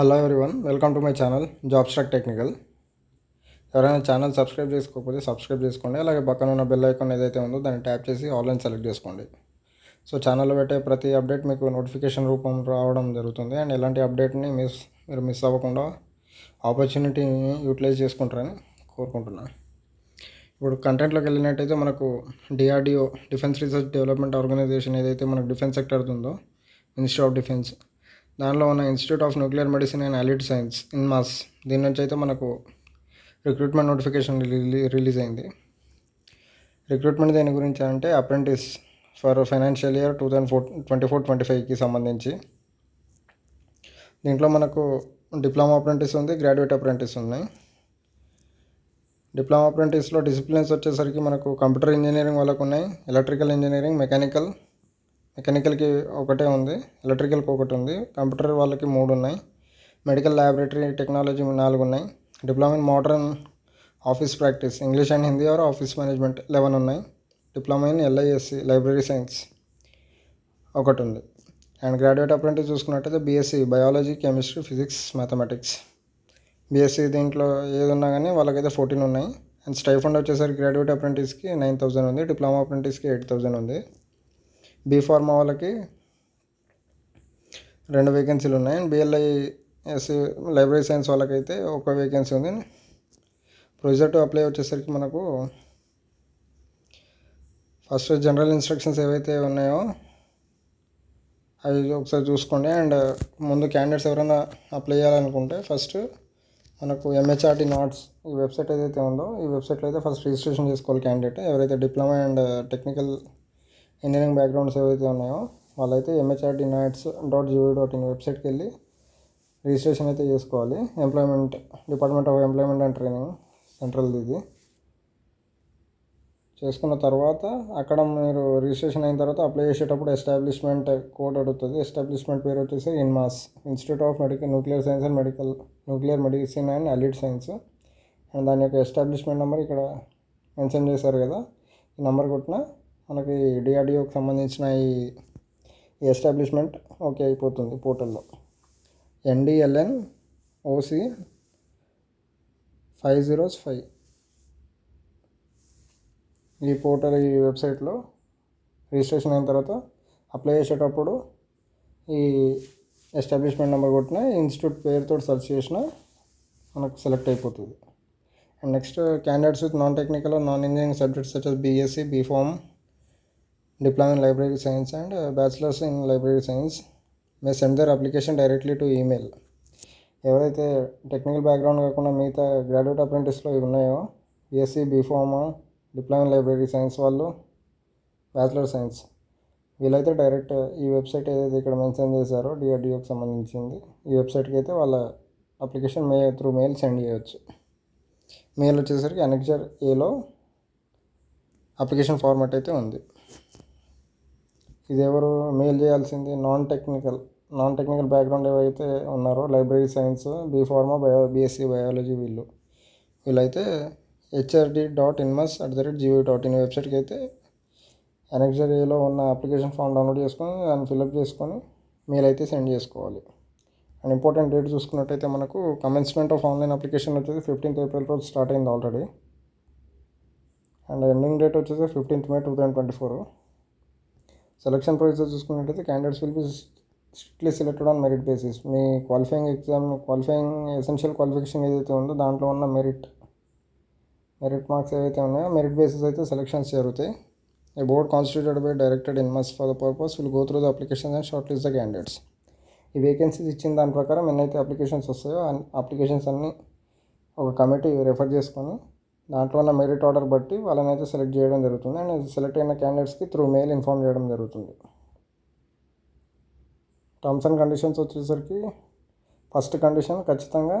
Hello everyone welcome to my channel job stack technical ఎవరైనా channel subscribe చేసుకోకపోతే subscribe చేసుకోండి. అలాగే పక్కన ఉన్న బెల్ ఐకాన్ ఏదైతే ఉందో దాన్ని ట్యాప్ చేసి ఆన్లైన్ సెలెక్ట్ చేసుకోండి. సో ఛానల్లో పెట్టే ప్రతి అప్డేట్ మీకు నోటిఫికేషన్ రూపం రావడం జరుగుతుంది. అండ్ ఎలాంటి అప్డేట్ని మిస్ మీరు మిస్ అవ్వకుండా ఆపర్చునిటీని యూటిలైజ్ చేసుకుంటారని కోరుకుంటున్నాను ఇప్పుడు కంటెంట్లోకి వెళ్ళినట్టయితే మనకు DRDO defence research development organisation ఏదైతే మనకు డిఫెన్స్ సెక్టర్ ఉందో మినిస్ట్రీ ఆఫ్ డిఫెన్స్ దానిలో ఉన్న institute of nuclear medicine and allied science INMAS దీని నుంచి అయితే మనకు రిక్రూట్మెంట్ నోటిఫికేషన్ రిలీజ్ అయింది. రిక్రూట్మెంట్ దేని గురించి అంటే apprentice for financial year two thousand four twenty four twenty ఫైవ్కి సంబంధించి. దీంట్లో మనకు డిప్లొమా అప్రెంటిస్ ఉంది గ్రాడ్యుయేట్ అప్రెంటిస్ ఉన్నాయి. డిప్లొమా అప్రెంటిస్లో డిసిప్లిన్స్ వచ్చేసరికి మనకు కంప్యూటర్ ఇంజనీరింగ్ వాళ్ళకు ఉన్నాయి ఎలక్ట్రికల్ ఇంజనీరింగ్ మెకానికల్ మెకానికల్కి ఒకటే ఉంది ఎలక్ట్రికల్కి ఒకటి ఉంది. కంప్యూటర్ వాళ్ళకి మూడు ఉన్నాయి. మెడికల్ ల్యాబొరేటరీ టెక్నాలజీ నాలుగు ఉన్నాయి. Diploma in modern office practice English and Hindi or office management eleven ఉన్నాయి. Diploma in LISC library science ఒకటి ఉంది. అండ్ గ్రాడ్యుయేట్ అప్రెంటిస్ చూసుకున్నట్టయితే BSc biology chemistry physics mathematics. BSc దీంట్లో ఏది ఉన్నా కానీ వాళ్ళకైతే ఫోర్టీన్ ఉన్నాయి. అండ్ స్టైఫండ్ వచ్చేసరికి గ్రాడ్యుయేట్ అప్రెంటిస్కి నైన్ థౌసండ్ ఉంది డిప్లొమా అప్రెంటిస్కి ఎయిట్ థౌసండ్ ఉంది. బీ ఫార్మా వాళ్ళకి రెండు వేకెన్సీలు ఉన్నాయి. And BLI SC library science వాళ్ళకైతే ఒక వేకెన్సీ ఉంది. ప్రొజెక్ట్ అప్లై వచ్చేసరికి మనకు ఫస్ట్ జనరల్ ఇన్స్ట్రక్షన్స్ ఏవైతే ఉన్నాయో అవి ఒకసారి చూసుకోండి. అండ్ ముందు క్యాండిడేట్స్ ఎవరైనా అప్లై చేయాలనుకుంటే ఫస్ట్ మనకు ఎంహెచ్ఆర్టీ నాట్స్ ఈ వెబ్సైట్ ఏదైతే ఉందో ఈ వెబ్సైట్లో అయితే ఫస్ట్ రిజిస్ట్రేషన్ చేసుకోవాలి క్యాండిడేట్ ఎవరైతే diploma and technical engineering backgrounds ఏవైతే ఉన్నాయో వాళ్ళైతే MHRD NATS dot gov dot in వెబ్సైట్కి వెళ్ళి రిజిస్ట్రేషన్ అయితే చేసుకోవాలి. Employment department of employment and training సెంట్రల్ది ఇది. చేసుకున్న తర్వాత అక్కడ మీరు రిజిస్ట్రేషన్ అయిన తర్వాత అప్లై చేసేటప్పుడు ఎస్టాబ్లిష్మెంట్ కోడ్ అడుగుతుంది. ఎస్టాబ్లిష్మెంట్ పేరు వచ్చేసి INMAS institute of medical nuclear science and medical nuclear medicine and allied science and దాని యొక్క ఎస్టాబ్లిష్మెంట్ నెంబర్ ఇక్కడ మెన్షన్ చేశారు కదా. ఈ నెంబర్ కొట్టిన మనకి డిఆర్డిఓకి సంబంధించిన ఈ ఎస్టాబ్లిష్మెంట్ ఓకే అయిపోతుంది పోర్టల్లో. NDLN OC five zeros five. ఈ పోర్టల్ ఈ వెబ్సైట్లో రిజిస్ట్రేషన్ అయిన తర్వాత అప్లై చేసేటప్పుడు ఈ ఎస్టాబ్లిష్మెంట్ నెంబర్ కొట్టిన ఇన్స్టిట్యూట్ పేరుతో సెర్చ్ చేసిన మనకు సెలెక్ట్ అయిపోతుంది. And next candidates with non technical non engineering subjects such BSc B Pharm diploma in library science and bachelors in library science may send their application directly to email ఎవరైతే technical background కాకుండా మిగతా graduate అప్రెంటిస్లో ఇవి ఉన్నాయో BSc B Pharm diploma in library science వాళ్ళు bachelor science వీళ్ళైతే direct ఈ website ఏదైతే ఇక్కడ మెన్షన్ చేశారో డిఆర్డిఓకి సంబంధించింది ఈ వెబ్సైట్కి అయితే వాళ్ళ application may through mail send చేయవచ్చు మెయిల్ వచ్చేసరికి అనెక్చర్ ఏలో అప్లికేషన్ ఫార్మాట్ అయితే ఉంది. ఇది ఎవరు మెయిల్ చేయాల్సింది non technical non technical background ఎవరైతే ఉన్నారో library science B pharma bio BSc biology వీళ్ళు. వీళ్ళైతే HRD dot INMAS at the rate gov dot in వెబ్సైట్కి అయితే ఎనెక్జరీలో ఉన్న అప్లికేషన్ ఫామ్ డౌన్లోడ్ చేసుకొని దాన్ని ఫిల్అప్ చేసుకొని మెయిల్ అయితే సెండ్ చేసుకోవాలి. అండ్ ఇంపార్టెంట్ డేట్ చూసుకున్నట్టయితే మనకు కమెన్స్మెంట్ ఆఫ్ ఆన్లైన్ అప్లికేషన్ వచ్చేసి ఫిఫ్టీన్త్ ఏప్రిల్ రోజు స్టార్ట్ అయింది ఆల్రెడీ అండ్ ఎండింగ్ డేట్ వచ్చేసి fifteenth May two thousand twenty four selection process చూసుకున్నట్టయితే candidates will be strictly selected on merit basis me qualifying exam qualifying essential qualification ఏదైతే ఉందో దాంట్లో ఉన్న merit merit marks ఏవైతే ఉన్నాయో మెరిట్ బేసిస్ అయితే selections జరుగుతాయి. A board constituted by directed INMAS for the purpose will go through the applications and short list the candidates ఈ vacancies ఇచ్చిన దాని ప్రకారం ఎన్నైతే అప్లికేషన్స్ వస్తాయో అప్లికేషన్స్ అన్నీ ఒక కమిటీ రెఫర్ చేసుకొని దాంట్లో ఉన్న మెరిట్ ఆర్డర్ బట్టి వాళ్ళని అయితే సెలెక్ట్ చేయడం జరుగుతుంది. అండ్ సెలెక్ట్ అయిన క్యాండిడేట్స్కి త్రూ మెయిల్ ఇన్ఫామ్ చేయడం జరుగుతుంది. టర్మ్స్ అండ్ కండిషన్స్ వచ్చేసరికి ఫస్ట్ కండిషన్ ఖచ్చితంగా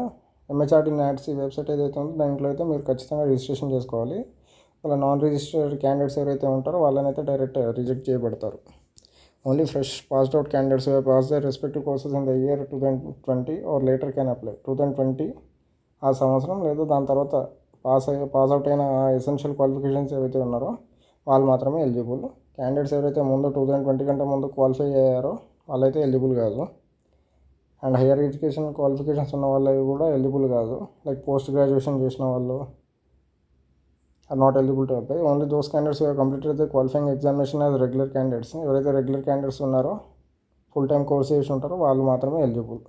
ఎంహెచ్ఆర్టీ నాట్స్ వెబ్సైట్ ఏదైతే ఉందో దాంట్లో అయితే మీరు ఖచ్చితంగా రిజిస్ట్రేషన్ చేసుకోవాలి. వాళ్ళ నాన్ రిజిస్టర్డ్ క్యాండిడేట్స్ ఎవరైతే ఉంటారో వాళ్ళనైతే డైరెక్ట్ రిజెక్ట్ చేయబడతారు. Only fresh passed out candidates pass the respective courses in the year two thousand twenty or later can apply two thousand twenty ఆ సంవత్సరం లేదా దాని తర్వాత పాస్ అయ్యి పాస్ అవుట్ అయిన ఎసెన్షియల్ క్వాలిఫికేషన్స్ ఏవైతే ఉన్నారో వాళ్ళు మాత్రమే ఎలిజిబుల్ క్యాండిడేట్స్ ఎవరైతే ముందు టూ థౌజండ్ ట్వంటీ కంటే ముందు క్వాలిఫై అయ్యారో వాళ్ళైతే ఎలిజిబుల్ కాదు. అండ్ హైయర్ ఎడ్యుకేషన్ క్వాలిఫికేషన్స్ ఉన్న వాళ్ళు కూడా ఎలిజిబుల్ కాదు. లైక్ పోస్ట్ గ్రాడ్యుయేషన్ చేసిన వాళ్ళు are not eligible to apply only those candidates completed అయితే qualifying examination as regular candidates ఎవరైతే రెగ్యులర్ క్యాండిడేట్స్ ఉన్నారో ఫుల్ టైం కోర్స్ చేసి ఉంటారో వాళ్ళు మాత్రమే eligible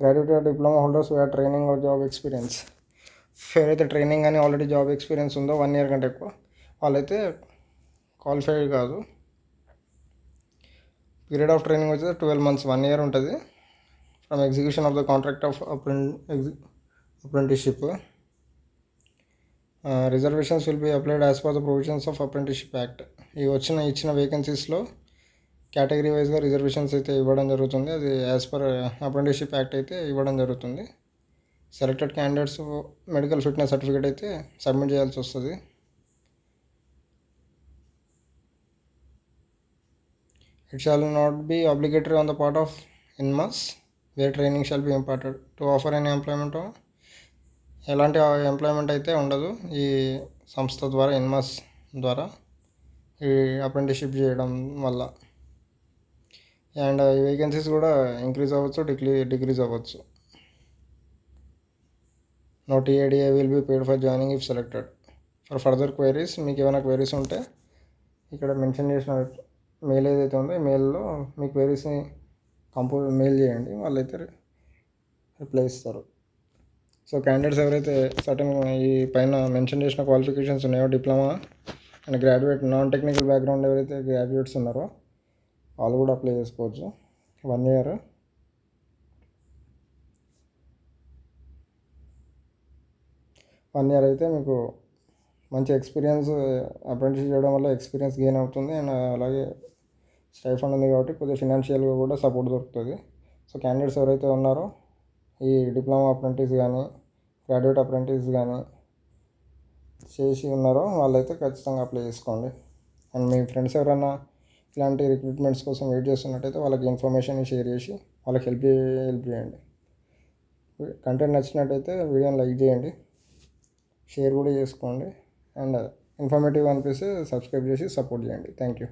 graduate diploma holders where training or job experience ఎవరైతే ట్రైనింగ్ కానీ ఆల్రెడీ జాబ్ ఎక్స్పీరియన్స్ ఉందో వన్ ఇయర్ కంటే ఎక్కువ. వాళ్ళైతే క్వాలిఫైడ్ కాదు. పీరియడ్ ఆఫ్ ట్రైనింగ్ వచ్చేది ట్వెల్వ్ మంత్స్ వన్ ఇయర్ ఉంటుంది. From execution of the contract of apprenticeship reservations will be applied as per the provisions of apprenticeship act. ఈ వచ్చిన ఇచ్చిన వేకెన్సీస్లో కేటగిరీ వైజ్గా రిజర్వేషన్స్ అయితే ఇవ్వడం జరుగుతుంది. అది యాజ్ పర్ అప్రెంటిస్షిప్ యాక్ట్ అయితే ఇవ్వడం జరుగుతుంది. Selected candidates medical fitness certificate అయితే సబ్మిట్ చేయాల్సి వస్తుంది. It shall not be obligatory on the part of INMAS where training shall be imparted to offer any employment ఎలాంటి ఎంప్లాయ్మెంట్ అయితే ఉండదు. ఈ సంస్థ ద్వారా ఇన్మస్ ద్వారా ఈ అప్రెంటిస్షిప్ చేయడం వల్ల. అండ్ ఈ వేకెన్సీస్ కూడా ఇంక్రీజ్ అవ్వచ్చు డిక్రీ డిక్రీజ్ అవ్వచ్చు. No TADA will be paid for joining if selected for further queries మీకు ఏమైనా క్వైరీస్ ఉంటే ఇక్కడ మెన్షన్ చేసిన మెయిల్ ఏదైతే ఉందో ఈ మెయిల్లో మీ క్వైరీస్ని కంపోజ్ మెయిల్ చేయండి. వాళ్ళు అయితే రిప్లై ఇస్తారు. సో క్యాండిడేట్స్ ఎవరైతే సర్టన్ ఈ పైన మెన్షన్ చేసిన క్వాలిఫికేషన్స్ ఉన్నాయో diploma and graduate non technical background ఎవరైతే గ్రాడ్యుయేట్స్ ఉన్నారో వాళ్ళు కూడా అప్లై చేసుకోవచ్చు. వన్ ఇయర్ వన్ ఇయర్ అయితే మీకు మంచి ఎక్స్పీరియన్స్ అప్రెంటిస్ చేయడం వల్ల ఎక్స్పీరియన్స్ గెయిన్ అవుతుంది. అండ్ అలాగే స్టైఫండ్ ఉంది కాబట్టి కొద్దిగా ఫినాన్షియల్గా కూడా సపోర్ట్ దొరుకుతుంది. సో క్యాండిడేట్స్ ఎవరైతే ఉన్నారో ఈ డిప్లొమా అప్రెంటిస్ కానీ గ్రాడ్యుయేట్ అప్రెంటిస్ కానీ చేసి ఉన్నారో వాళ్ళైతే ఖచ్చితంగా అప్లై చేసుకోండి. అండ్ మీ ఫ్రెండ్స్ ఎవరైనా ఇలాంటి రిక్రూట్మెంట్స్ కోసం వెయిట్ చేస్తున్నట్టయితే వాళ్ళకి ఇన్ఫర్మేషన్ షేర్ చేసి వాళ్ళకి హెల్ప్ హెల్ప్ చేయండి. కంటెంట్ నచ్చినట్టయితే వీడియోని లైక్ చేయండి. షేర్ కూడా చేసుకోండి అండ్ ఇన్ఫర్మేటివ్ అనిపిస్తే సబ్స్క్రైబ్ చేసి సపోర్ట్ చేయండి. Thank you.